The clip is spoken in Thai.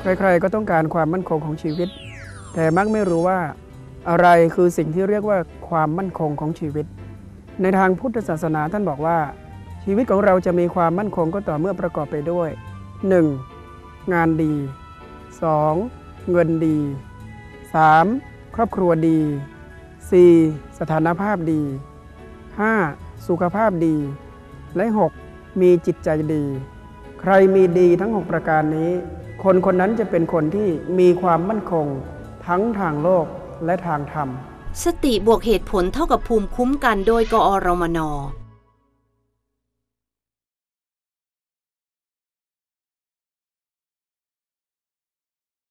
ใครๆก็ต้องการความมั่นคงของชีวิต แต่มักไม่รู้ว่าอะไรคือสิ่งที่เรียกว่าความมั่นคงของชีวิต ในทางพุทธศาสนาท่านบอกว่า ชีวิตของเราจะมีความมั่นคงก็ต่อเมื่อประกอบไปด้วย 1. งานดี 2. เงินดี 3. ครอบครัวดี 4. สถานภาพดี 5. สุขภาพดี และ 6. มีจิตใจดี ใครมีดีทั้ง 6 ประการนี้ คนคนนั้นจะเป็นคนที่มีความมั่นคงทั้งทางโลกและทางธรรม สติบวกเหตุผลเท่ากับภูมิคุ้มกันโดยกอรมน